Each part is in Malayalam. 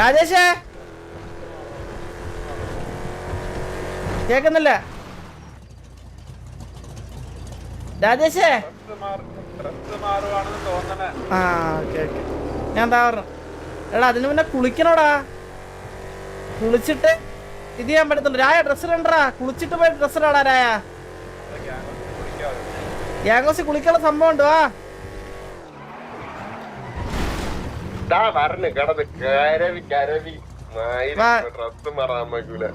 രാജേഷേ? കേക്കുന്നില്ല? രാജേഷേ? ആ ഓക്കെ ഓക്കെ. ഞാൻ എന്താ പറഞ്ഞു. എടാ അതിന് പിന്നെ കുളിക്കണോടാ. കുളിച്ചിട്ട് ഇത് ചെയ്യാൻ പറ്റത്തില്ല രായ ഡ്രസ്സ് ഇടണ്ടാ. കുളിച്ചിട്ട് പോയി ഡ്രസ്സ് ഇടാടാ രായ. ഗ്യാങ്കോസി കുളിക്കാനുള്ള സംഭവം ഉണ്ട് വാ.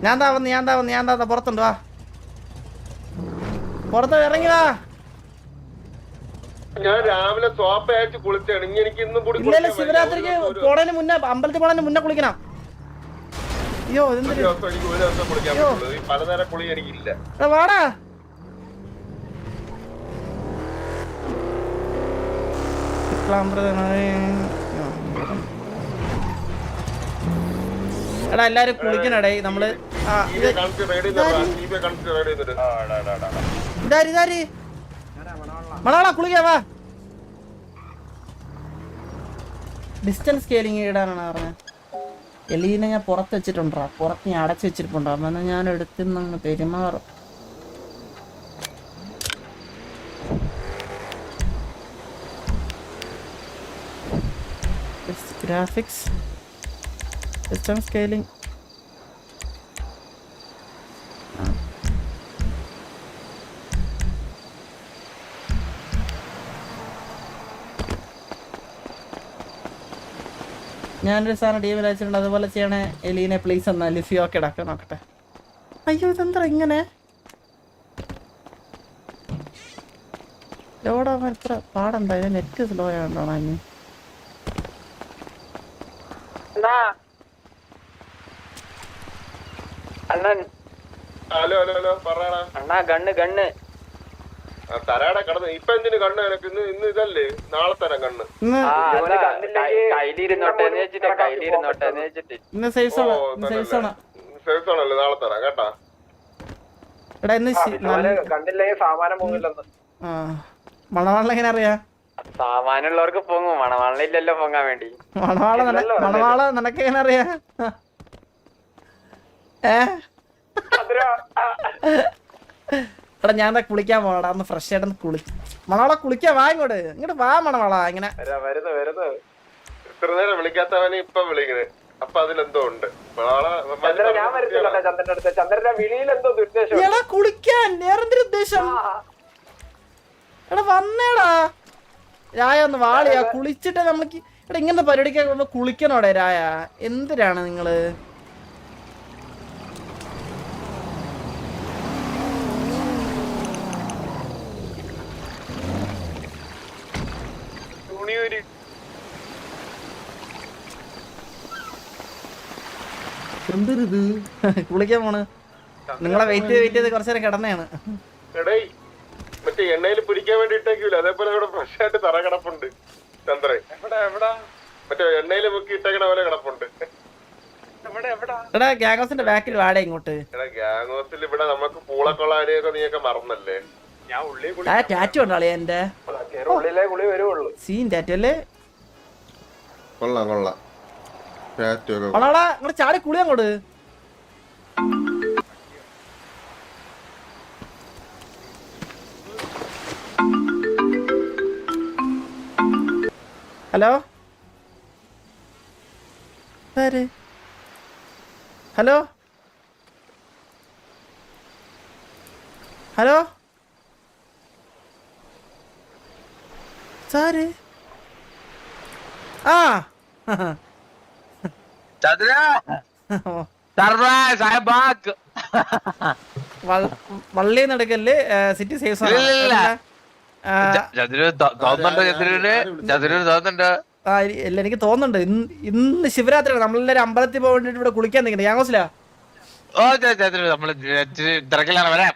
ഞാൻ താ വന്ന് ഞാൻ താ വന്ന് ഞാൻ താ പുറത്തുണ്ട് വാ. പുറത്ത് ഇറങ്ങി വാ. ഞാൻ രാവിലെ സോപ്പ് അയച്ച് കുളിച്ചാണ്. ഇനി എനിക്ക് ഇന്നും കൂടി കുളിക്കാൻ ശിവരാത്രിക്ക് പോണതിന് മുന്നേ അമ്പലത്തിൽ പോണതിന് മുന്നേ കുളിക്കണം. അയ്യോ ഒരു ഇതെന്തൊരു ദിവസം എനിക്ക് ഒരു എടാ എല്ലാരും കുളിക്കണടേ നമ്മൾ ഇതാര് കുളിക്കാവാ ഡിസ്റ്റൻസ് സ്കെയിലിംഗ് ഇടാനാണ് പറഞ്ഞത് എലീനെ ഞാൻ പുറത്ത് വെച്ചിട്ടുണ്ടാ? പുറത്ത് ഞാൻ അടച്ചു വെച്ചിട്ടുണ്ടോ അങ്ങനെ ഞാൻ എടുത്തുനിന്ന് പെരുമാറും. ഗ്രാഫിക്സ് ഡിസ്റ്റൻസ് സ്കെയിലിംഗ് ഞാനൊരു സാധനം ടീമിൽ അയച്ചിട്ടുണ്ട്. അതുപോലെ ചെയ്യണേ എലീനെ പ്ലീസ് എന്നാ ലിഫിയോ ഓക്കെ ഇടാക്ക നോക്കട്ടെ. അയ്യോ ഇതെന്താ ഇങ്ങനെ? ലോഡാവാൻ ഇത്ര പാടെന്താ നെറ്റ് സ്ലോ ആയതുകൊണ്ടാണ് അഞ്ഞ് അണ്ണൻ. ഹലോ ഹലോ ഹലോ പറയണ അണ്ണാ ഗണ്ണ് ഗണ്ണ്. തരാടെ കടന്ന്. ഇപ്പൊ എന്തിനു കണ്ണ് എനക്ക് ഇന്ന് ഇന്ന് ഇതല്ലേ? നാളെ തരാം കണ്ണ് കയ്യിലിരുന്നോട്ടെ വെച്ചിട്ട് കയ്യിലിരുന്നോട്ടെ സേഫ് ആണല്ലോ? നാളെ തരാം കേട്ടാ. സാമാനം എങ്ങനെ അറിയാ? സാമാനുള്ളവർക്ക് പൊങ്ങും മണവാളില്ലല്ലോ പൊങ്ങാൻ വേണ്ടി. മണവാള മണവാള നിനക്ക് എങ്ങനെ അറിയാ? എടാ ഞാൻ കുളിക്കാൻ പോണടാ? ഒന്ന് ഫ്രഷ് ആയിട്ട് ഒന്ന് കുളി. മണവാള കുളിക്കാൻ വാ ഇങ്ങോട്ട്. ഇങ്ങോട്ട് വാ മണവാള ഇങ്ങനെ. വരുന്നു വരുന്നു. ഇത്ര നേരം വിളിക്കാത്തവനെ ഇപ്പൊ വിളിക്കണേ. അപ്പൊ അതിലെന്തോ ഉണ്ട്. എടാ കുളിക്കാൻ വേറെന്തൊരു ഉദ്ദേശം? എടാ വന്നേടാ. രായ ഒന്ന് വാളിയാ കുളിച്ചിട്ട് നമുക്ക് എടാ ഇങ്ങനത്തെ പരിപാടിക്കുളിക്കണോടെ കുളിക്കണോടെ രായ? എന്തിനാണ് നിങ്ങൾ? തുണിയൊരു എന്തരുത്? കുളിക്കാൻ പോണ്. നിങ്ങളെ വെയിറ്റ് ചെയ്ത് വെയിറ്റ് ചെയ്ത് കുറച്ചു നേരം കിടന്നെയാണ് മറ്റേ എണ്ണയിൽ പിടിക്കാൻ വേണ്ടി ഇട്ടേക്കൂല അതേപോലെ ഇവിടെ ഫ്രഷ് ആയിട്ട് തറ കിടപ്പുണ്ട്. ചന്ദ്രൻ. എവിടെ എവിടെ? മറ്റേ എണ്ണയിൽ മുക്കി ഇട്ടേക്കണ പോലെ കിടപ്പുണ്ട്. എടാ ഗ്യാങ്ങോസിന്റെ ബാക്കിൽ വാടേ ഇങ്ങോട്ട്. എടാ ഗ്യാങ്ങോസിൽ ഇവിടെ നമുക്ക് പൂളക്കൊള്ളാനെയൊക്കെ നീയൊക്കെ മറന്നല്ലേ? ഞാൻ ടാറ്റു ഉണ്ടോ എന്റെ സീൻ കൊള്ളാം കൊള്ളാം. ചാടി കുളി അങ്ങോട്ട്. ഹലോ? ഹലോ? ഹലോ? സാര് ആ. വള്ളി നടക്കല്ലേ സിറ്റി സേഫ് ഇല്ല, എനിക്ക് തോന്നുന്നുണ്ട്. ഇന്ന് ശിവരാത്രിയാണ്. നമ്മളെല്ലാരും അമ്പലത്തിൽ പോകാൻ വേണ്ടിട്ട് ഇവിടെ കുളിക്കാൻ നിൽക്കുന്നത് യാങ്ങോസില ഓ ച- നമ്മൾ തിരക്കിലാണ്. വരാം.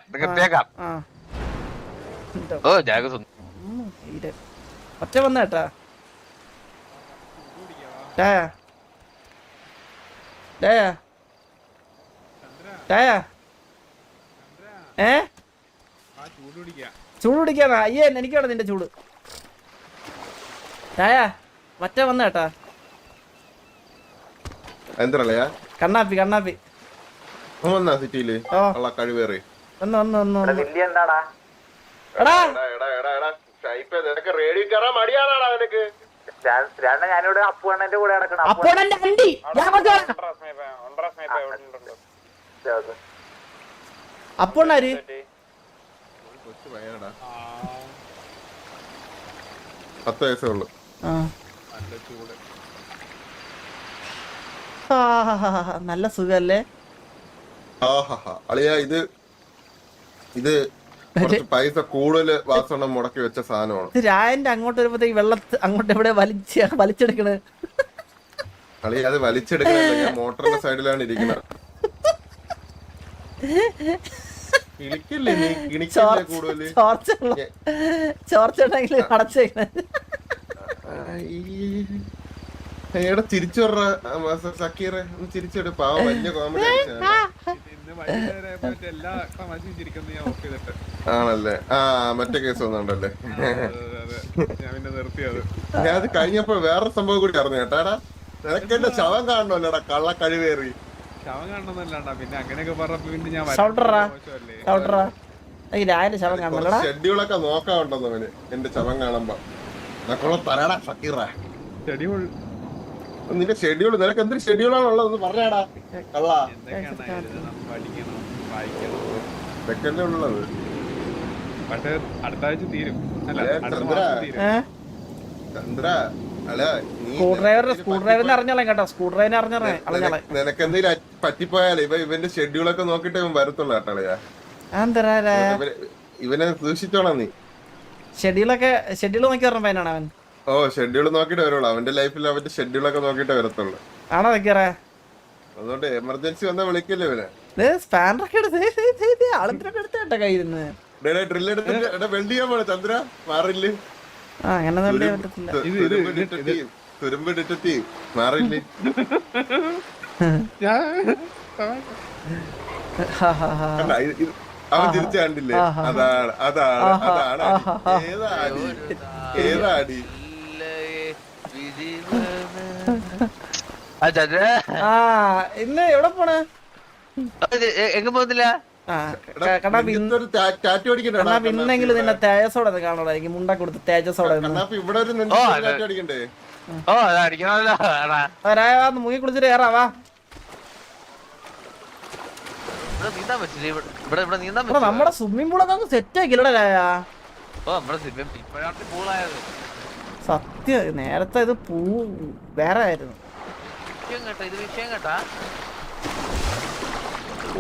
ഓ ഉം, തീരെ. ഒറ്റ വന്നേട്ടാ കേട്ടാ. ടായാ ഡായ ഡായ ഏ? ചൂട് പിടിക്കാന്നാ അയ്യേ എനിക്ക് വേണം നിന്റെ ചൂട്. ടായാ മറ്റേ വന്നേട്ടാ കേട്ടാ. എന്തരളയാ കണ്ണാപ്പി കണ്ണാപ്പി. വന്നാ സിറ്റിയിൽ? കഴിവേറി. വന്ന് വന്ന് വന്ന് എടാ എടാ എടാ എടാ. റേഡിയോ കയറാൻ മടിയാണാടാ നിനക്ക്. രണ്ട ഞാനിവിടെ അപ്പുവണ്ണന്റെ കൂടെ വണ്ടി. പത്ത് വയസ്സേ ഉള്ളു. നല്ല സുഖല്ലേ? ആഹാ അളിയ ഇത് ഇത് പൈസ കൂടുതൽ വാസണം മുടക്കി വെച്ച സാധനമാണ്. രായന്റെ അങ്ങോട്ട് വരുമ്പോഴത്തേക്ക് വെള്ളത്ത് അങ്ങോട്ട് എവിടെ വലിച്ച വലിച്ചെടുക്കണ്? കളി അത് വലിച്ചെടുക്കണ മോട്ടറിന്റെ സൈഡിലാണ് ഇരിക്കുന്നത്. ചോർച്ചുണ്ടെങ്കിൽ അടച്ചേക്കണ തിരിച്ചു സക്കീറെ തിരിച്ചെടു. പാവം വലിയ കോമഡി ആണല്ലേ? ആ മറ്റേ കേസ് ഒന്നുണ്ടല്ലേ അതെ, കഴിഞ്ഞപ്പോ വേറെ സംഭവം കൂടി അറിഞ്ഞു കേട്ടാടാ നിനക്ക് എന്റെ ശവം കാണണമല്ലോടാ കള്ള കഴിവേറി ശവം കാണണമെന്നല്ലാണ്ടാ പിന്നെ അങ്ങനെയൊക്കെ പറഞ്ഞപ്പോ പിന്നെ ഞാൻ ഷെഡ്യൂളൊക്കെ നോക്കാറുണ്ടെന്ന് അവന് എന്റെ ശവം കാണുമ്പോ. തരാടാ ഫക്കീറാ. ഷെഡ്യൂൾ നിന്റെ ഷെഡ്യൂൾ നിനക്ക് എന്തൊരു ഷെഡ്യൂളാണുള്ളത് പറഞ്ഞാടാ. കള്ള. ഇതൊക്കെയല്ലേ ഉള്ളത്. പക്ഷെ അടുത്ത ആഴ്ച തീരും. സ്ക്രൂ ഡ്രൈവർ സ്ക്രൂ ഡ്രൈവറിനെ അറിഞ്ഞോളാം കേട്ടോ. സ്ക്രൂ ഡ്രൈവറിനെ അറിഞ്ഞോളാം. അറിഞ്ഞോളാം. നിനക്ക് എന്തെങ്കിലും പറ്റിപ്പോയാലേ ഇവ ഇവന്റെ ഷെഡ്യൂളൊക്കെ നോക്കിട്ടേ ഇവൻ വരത്തുള്ളൂ കേട്ടോ ഇവനെ സൂക്ഷിച്ചോളാം നീ. ഷെഡ്യൂളൊക്കെ ഷെഡ്യൂൾ നോക്കി പറഞ്ഞ പയ്യനാണ് അവൻ. ഓ ഷെഡ്യൂൾ നോക്കിട്ട് വരുള്ളൂ. അവന്റെ ലൈഫിൽ അവന്റെ ഷെഡ്യൂളൊക്കെ നോക്കിട്ട് വരത്തുള്ളൂ. ആണോ വെക്കാറേ അതുകൊണ്ട് എമർജൻസി വന്നാ വിളിക്കല്ലേ ഇവനെ? സ്പാനറൊക്കെ എടുത്ത് ആളത്തിനൊക്കെ കയ്യിരുന്ന് എടുത്തിട്ട് ചന്ദ്ര. മാറില്ലേ? ആ അങ്ങനെ തുരുമ്പ് മാറില്ലേ? അവൻ തിരിച്ചു കണ്ടില്ലേ? അതാണ് അതാണ് അതാണ് അടി. ഏതാ അടി? ഏതാ അടി? ആ ആ ഇന്ന് എവിടെ പോണേ? എങ്ങ പോകുന്നില്ല? ഇന്നെങ്കിലും നിന്നെ തേജസോടെ എനിക്ക് മുണ്ട കൊടുത്ത് തേജസോടെ മുങ്ങി കുളിച്ചിട്ട് കയറാ വാ. നീന്താൻ പറ്റില്ല ഇവിടെ ഇവിടെ ഇവിടെ നീന്താൻ എടാ പറ്റില്ല. നമ്മുടെ സ്വിമ്മിംഗ് പൂളൊക്കെ സെറ്റ് ആക്കില്ലടാ രായ. ഓ നമ്മുടെ സിനിമ ഇപ്പോഴാണ് പൂളായത് സത്യം നേരത്തെ ഇത് പൂ വേറെ ആയിരുന്നു. വിഷയം കേട്ടോ ഇത് വിഷയം കേട്ടാ.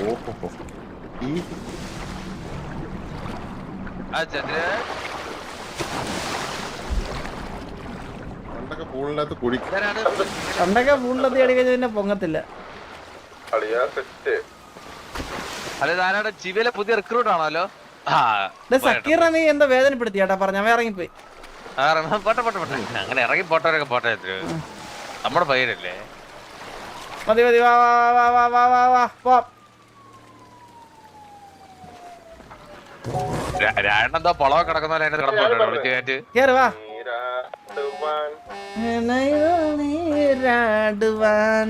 ഓഹോ ഈ ആ ചന്ദ്ര. പണ്ടൊക്കെ പൂളിനകത്ത് കുടിക്കും ഇതാരാണ്? പണ്ടൊക്കെ പൂളിലെത്തി അടി കഴിഞ്ഞാൽ പിന്നെ പൊങ്ങത്തില്ല. അളിയാ സെറ്റ് അല്ല ഇതാരാണ്? ചിവിയിലെ പുതിയ റിക്രൂട്ട് ആണല്ലോ ആ ഡേ സക്കീറിനെ നീ എന്താ വേദനപ്പെടുത്തി ചേട്ടാ പറഞ്ഞ അവൻ ഇറങ്ങിപ്പോയി. ആ. പോട്ടെ പോട്ടെ പോട്ടെ. അങ്ങനെ ഇറങ്ങി പോട്ടവരൊക്കെ പോട്ടെ നമ്മുടെ പയ്യനല്ലേ? മതി മതി വാ വാ വാ വാ വാ വാ വാ പോ. രാണെന്തോ പൊളവ കിടക്കുന്ന പോലെ അതിന്റെ കിടപ്പുണ്ടോ വിളിച്ചു കയറ്റ് കേറ് വാ. നീരാടുവാൻ. നീരാടുവാൻ.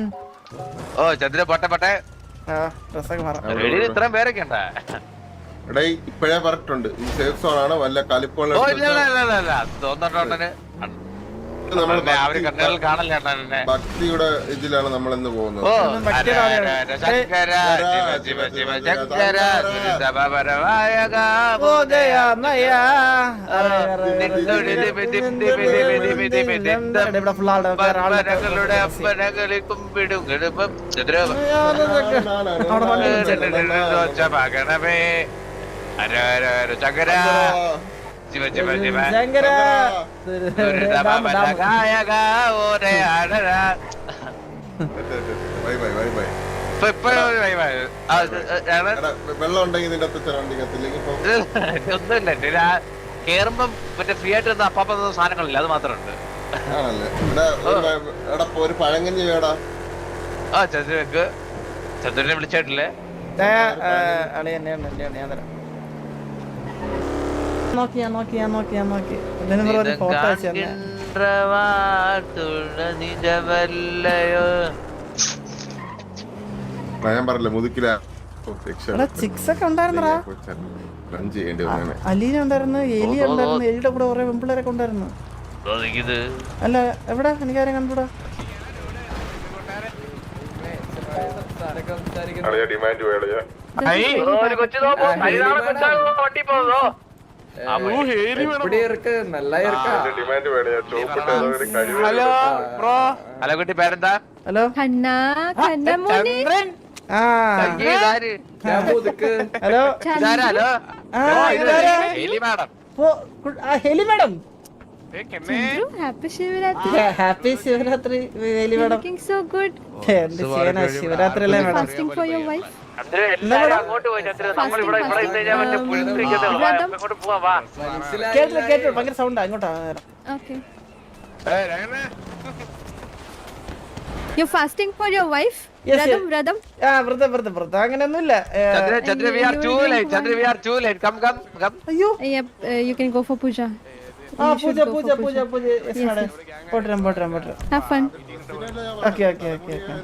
ഓ ചന്ദ്ര പൊട്ടെ പൊട്ടെ. ഇത്രയും പേരൊക്കെ ഉണ്ടാ? എടാ ഇപ്പഴേ പറഞ്ഞിട്ടുണ്ട് ഈ സേഫ് സോൺ ആണ് വല്ല കലിപ്പുള്ള ഭക്തിയുടെ ഇതിലാണ് നമ്മൾ ഇന്ന് പോകുന്നത് ഓ വെള്ളം ഉണ്ടെങ്കിൽ നിന്റെ ഒന്നുമില്ല. എന്റെ കേറുമ്പം മറ്റേ ഫ്രീ ആയിട്ട് തന്ന അപ്പാപ്പ തന്ന സാധനങ്ങളില്ല? അത് മാത്രമുണ്ട്. ഒരു പഴങ്കഞ്ഞി വേടാ. ആ ചന്ദ്രക്ക് ചന്ദ്രനെ വിളിച്ചായിട്ടില്ലേ? അളി എന്നെ ഉണ്ട്, ഞാൻ തരാം. നോക്കി ഞാൻ നോക്കി ഞാൻ നോക്കി ഞാൻ നോക്കി. ഇതിന് ഒരു ഫോട്ടോ അയച്ചു തന്നെ. ഞാൻ പറഞ്ഞില്ല മുതുക്കില എടാ ചിക്സ് ഒക്കെ ഉണ്ടായിരുന്നടാ റൺ ചെയ്യേണ്ടി അലീന ഉണ്ടായിരുന്നു എലി ഉണ്ടായിരുന്നു എലിയുടെ കൂടെ കുറെ പെമ്പിള്ളേരൊക്കെ ഉണ്ടായിരുന്നു. അല്ല എവിടെ? എനിക്കാരും കണ്ടുകൂടാ ഡിമാൻഡ് കൊച്ചു വണ്ടി പോകുന്നോ ഹലോ ബ്രോ. ഹലോ കുട്ടി പേരെന്താ? Hello? Hello? Hello? Hello madam. Happy Shivaratri. Shivaratri അല്ലേ madam? Fasting for your wife Chandran എല്ലാരും അങ്ങോട്ട് പോയി നമ്മൾ ഇവിടെ ഇവിടെ ഇരുന്ന് കഴിഞ്ഞാൽ മറ്റേ പുഴുത്തിരിക്കുന്നേ ഉള്ളൂ വാ, അങ്ങോട്ട് പോവാം വാ. കേട്ടില്ല കേട്ടില്ല. ഭയങ്കര സൗണ്ടാ ഇങ്ങോട്ടാ നേരം. Okay you fasting for your wife Yes, വ്രതം yes. വ്രതം ആ വ്രതം വ്രതം വ്രതം. അങ്ങനെയൊന്നുമില്ല. ഏ, Chandra Chandra we are too late Chandra we are too late come come come അയ്യോ. You can go for puja ആ പൂജ പൂജ പൂജ പൂജ. യെസ് മാഡം പോട്ടരം പോട്ടരം പോട്ടരം have fun okay okay okay okay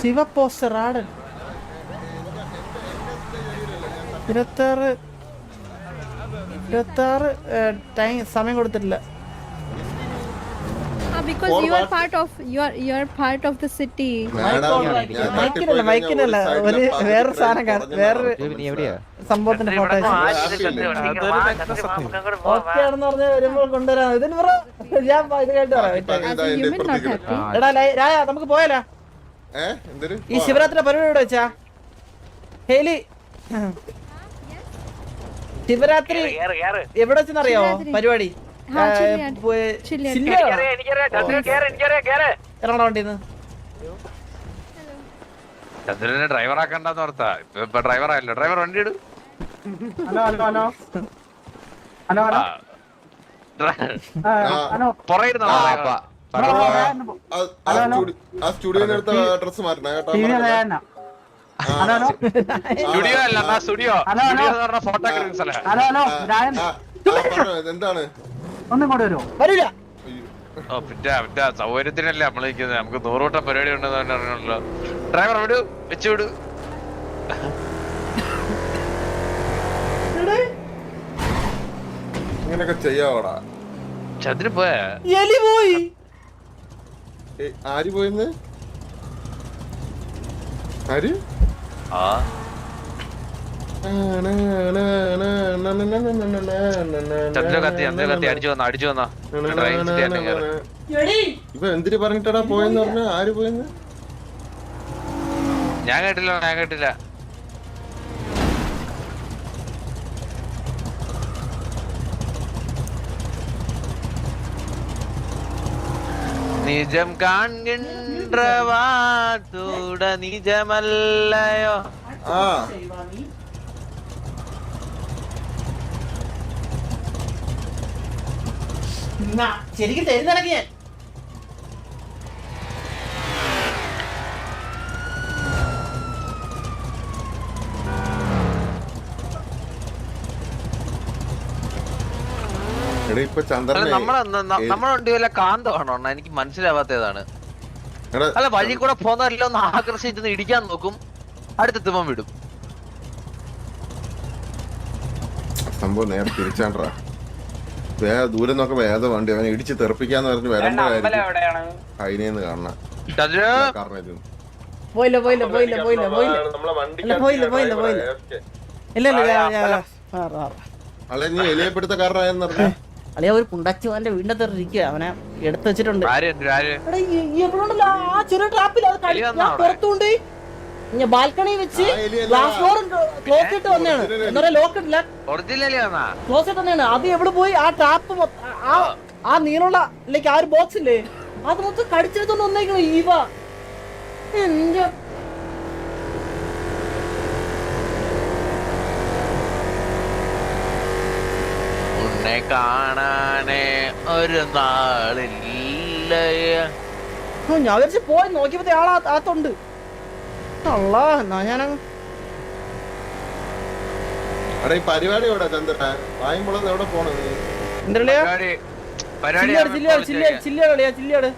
Shiva poster ആടൻ ഇരുപത്താറ് ഇരുപത്താറ് ടൈം സമയം കൊടുത്തിട്ടില്ല. Because you are part of you are you are part of the city മൈക്കിനല്ല മൈക്കിനല്ല ഒരു വേറൊരു സാധനം വേറെ വേറൊരു സംഭവത്തിന്റെ ഫോട്ടോ ഓക്കെ ആണെന്ന് പറഞ്ഞ് വരുമ്പോൾ കൊണ്ടുവരാം. ഇതിന് പറ ഞാൻ ഇത് കേട്ട് പറയാം. എടാ രായ നമുക്ക് പോയാലോ? ഈ ശിവരാത്രി പരിപാടി ഇവിടെ വെച്ചാ? ഹേലി. ശിവരാത്രി എവിടെ വെച്ചെന്നറിയോ പരിപാടി? എറണാകുളം വണ്ടിന്ന്? ചന്ദ്രനെ ഡ്രൈവർ ആക്കണ്ടെന്ന് ഓർത്താ. ഇപ്പൊ ഡ്രൈവർ ആയല്ലോ. ഡ്രൈവർ വണ്ടി ഇടും. Hello hello hello. Hello hello. പുറകെ ഇരുന്നോ driver? ആ ഡ്രസ് മാറ്റണേ കേട്ടോ ഹലോ സ്റ്റുഡിയോ അല്ല സ്റ്റുഡിയോ. സ്റ്റുഡിയോ പറഞ്ഞോ, എന്താണ്? ഒന്നും കൂടെ വരുമോ? വരൂല. ഓ പിന്നെ പിന്നെ സൗകര്യത്തിനല്ലേ നമ്മൾ നിൽക്കുന്നത്. നമുക്ക് നൂറുവട്ടം പരിപാടി ഉണ്ടെന്ന് തന്നെ അറിയണല്ലോ ഡ്രൈവർ വിടു വെച്ചു വിടു. ചെയ്യാവടാ? ചന്ദ്രൻ പോയാ? എലി പോയി. ഏ, ആര് പോയെന്ന്? ആര്? ആ. ചന്ദ്ര കത്തി ചന്ദ്ര കത്തി അടിച്ചു വന്നോ അടിച്ചു വന്നോ. ഡ്രൈവിംഗ് സീറ്റ് തന്നെ കയറി. ഇപ്പൊ എന്തിനു പറഞ്ഞിട്ടടാ പോയെന്ന് പറഞ്ഞ ആര് പോയെന്ന്? ഞാൻ കേട്ടില്ല ഞാൻ കേട്ടില്ല. നിജം കാൺകിன்றവാത്തൂട നിജമല്ലയോ? ആ എന്നാ, ശരിക്കും തരുന്നിറങ്ങി ഞാൻ. എടാ ഇപ്പൊ ചന്ദ്രനെ നമ്മളെ നമ്മളെ വണ്ടി വല്ല കാന്തമാണോ അണ്ണാ? എനിക്ക് മനസ്സിലാവാത്തതാണ്. എടാ, അല്ല വഴി കൂടെ പോകുന്നവരെല്ലാം ഒന്ന് ആകർഷിച്ചൊന്ന് ഇടിക്കാൻ നോക്കും. അടുത്തെത്തുമ്പം വിടും. സംഭവം നേരെ തിരിച്ചാണ്ടാ ദൂരം നോക്ക വേദ വണ്ടി അവനെ ഇടിച്ച് തെറിപ്പിക്കാന്ന് പറഞ്ഞ് വരുമ്പോഴായിരിക്കും അതിനെന്ന് കാണണം. കാരണം ഇത് പോയില്ല പോയില്ല പോയില്ല പോയില്ല പോയില്ല. അല്ല, പോയില്ല, പോയില്ല, പോയില്ല. ഇല്ല ഇല്ല നീ എലിയപ്പെടുത്തക്കാരനായെന്ന് പറഞ്ഞു. അളിയ ഒരു പുണ്ടച്ചു അവന്റെ വീടിന്റെ ഇരിക്കുക അവനെ എടുത്തു വെച്ചിട്ടുണ്ട്. ആര് ആര്? എടാ, ഈ- ഈ ആ ചെറിയ ട്രാപ്പിൽ അത്? പുറത്തുകൊണ്ട് ബാൽക്കണി വെച്ച്. ഗ്ലാസ് ഡോർ ക്ലോസ് ഇട്ട് വന്നാണ് എന്താ പറയാ ലോക്ക് ഇട്ടില്ല. ക്ലോസ് ഇട്ട് വന്നാണ് അത് എവിടെ പോയി? ആ ടാപ്പ് ആ ആ നീളമുള്ള ലൈക്ക് ആ ഒരു ബോക്സ് ഇല്ലേ? അത് മൊത്തം കടിച്ചെടുത്തോണ്ട് വന്നേക്കണം ഈവ. എന്റെ ഉന്നെ കാണാനേ ഒരു നാളില്ല ഞാൻ വിചാരിച്ചു പോയി നോക്കിയപ്പോ ആളാ അകത്തുണ്ട് അള്ളാ എന്നാ ഞാൻ ഈ പരിപാടി എവിടെ? ചന്ദ്ര വായുമ്പോൾ എവിടെ പോണത്? ചില്ലിയാട് ചില്ലിയാട് ചില്ലിയാട് ചില്ലിയാട്